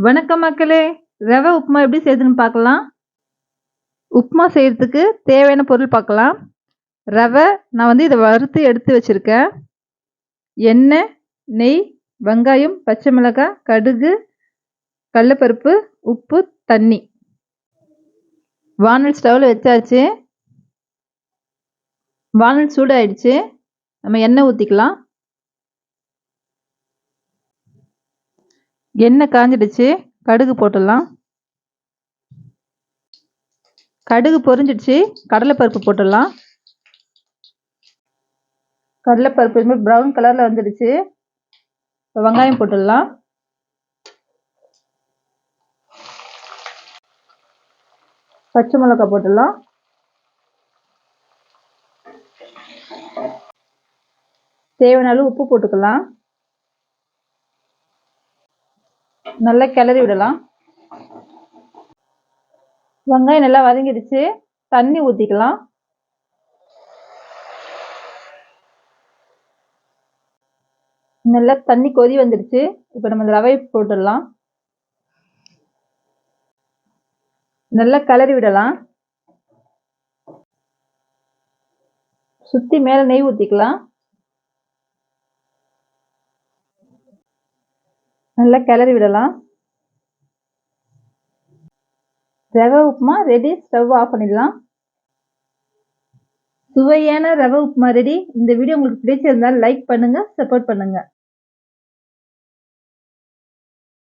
வணக்கம் மக்களே. ரவை உப்புமா எப்படி செய்யுதுன்னு பார்க்கலாம். உப்புமா செய்கிறதுக்கு தேவையான பொருள் பார்க்கலாம். ரவை நான் வந்து இதை வறுத்து எடுத்து வச்சுருக்கேன். எண்ணெய் நெய் வெங்காயம் பச்சை மிளகாய் கடுகு கடலப்பருப்பு உப்பு தண்ணி. வானல் ஸ்டவ்வில் வச்சாச்சு. வானல் சூடாயிடுச்சு. நம்ம எண்ணெய் ஊற்றிக்கலாம் எண்ணெய் காஞ்சிடுச்சு. கடுகு போட்டுடலாம். கடுகு பொரிஞ்சிடுச்சு. கடலைப்பருப்பு போட்டுடலாம். கடலைப்பருப்பு இதுமாதிரி ப்ரௌன் கலரில் வந்துடுச்சு. இப்போ வெங்காயம் போட்டுடலாம். பச்சை மிளகாய் போட்டுடலாம். தேவையான அளவு உப்பு போட்டுக்கலாம். நல்லா கிளறி விடலாம். வெங்காயம் நல்லா வதங்கிடுச்சு. தண்ணி ஊற்றிக்கலாம் நல்லா தண்ணி கொதி வந்துடுச்சு. இப்போ நம்ம இந்த ரவை போட்டுடலாம். நல்லா கிளறி விடலாம். சுற்றி மேலே நெய் ஊற்றிக்கலாம் நல்லா கிளறி விடலாம். ரவை உப்புமா ரெடி ஸ்டவ் ஆஃப் பண்ணிடலாம். சுவையான ரவை உப்புமா ரெடி இந்த வீடியோ உங்களுக்கு பிடிச்சிருந்தால் லைக் பண்ணுங்கள் சப்போர்ட் பண்ணுங்கள்